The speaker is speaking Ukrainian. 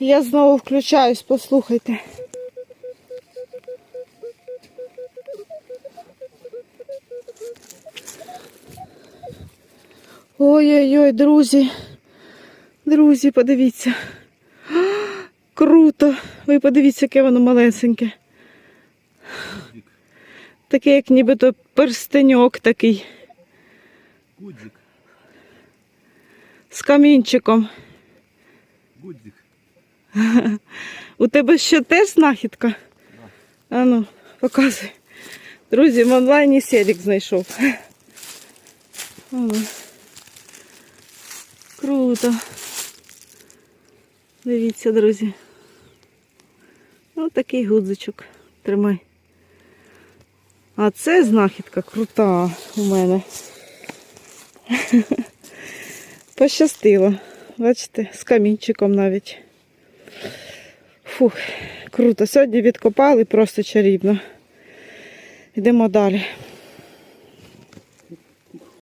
Я знову включаюсь, послухайте. Ой-ой-ой, друзі. Друзі, подивіться. А, Круто. Ви подивіться, яке воно малесеньке. Таке, як нібито перстеньок такий. Гудзик, З камінчиком. гудзик. У тебе ще теж знахідка? А ну, показуй. Друзі, в онлайні селік знайшов. О, круто. Дивіться, друзі. Ось такий гудзичок. Тримай. А це знахідка крута у мене. Пощастило. Бачите, з камінчиком навіть. Фух, круто. Сьогодні відкопали просто чарівно. Йдемо далі.